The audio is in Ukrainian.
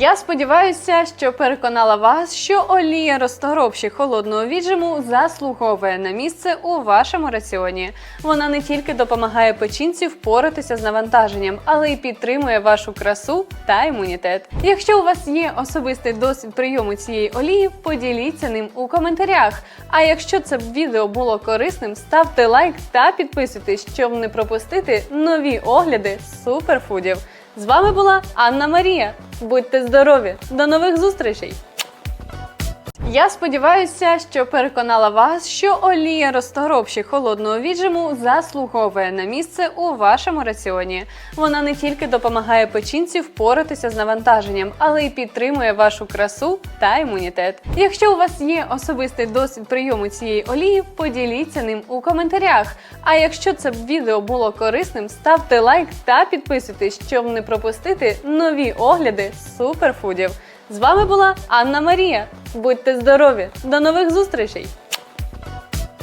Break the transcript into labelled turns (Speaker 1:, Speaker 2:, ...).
Speaker 1: Я сподіваюся, що переконала вас, що олія розторопші холодного віджиму заслуговує на місце у вашому раціоні. Вона не тільки допомагає печінці впоратися з навантаженням, але й підтримує вашу красу та імунітет. Якщо у вас є особистий досвід прийому цієї олії, поділіться ним у коментарях. А якщо це відео було корисним, ставте лайк та підписуйтесь, щоб не пропустити нові огляди суперфудів. З вами була Анна Марія. Будьте здорові! До нових зустрічей! Я сподіваюся, що переконала вас, що олія розторопші холодного віджиму заслуговує на місце у вашому раціоні. Вона не тільки допомагає печінці впоратися з навантаженням, але й підтримує вашу красу та імунітет. Якщо у вас є особистий досвід прийому цієї олії, поділіться ним у коментарях. А якщо це відео було корисним, ставте лайк та підписуйтесь, щоб не пропустити нові огляди суперфудів. З вами була Анна Марія. Будьте здорові! До нових зустрічей!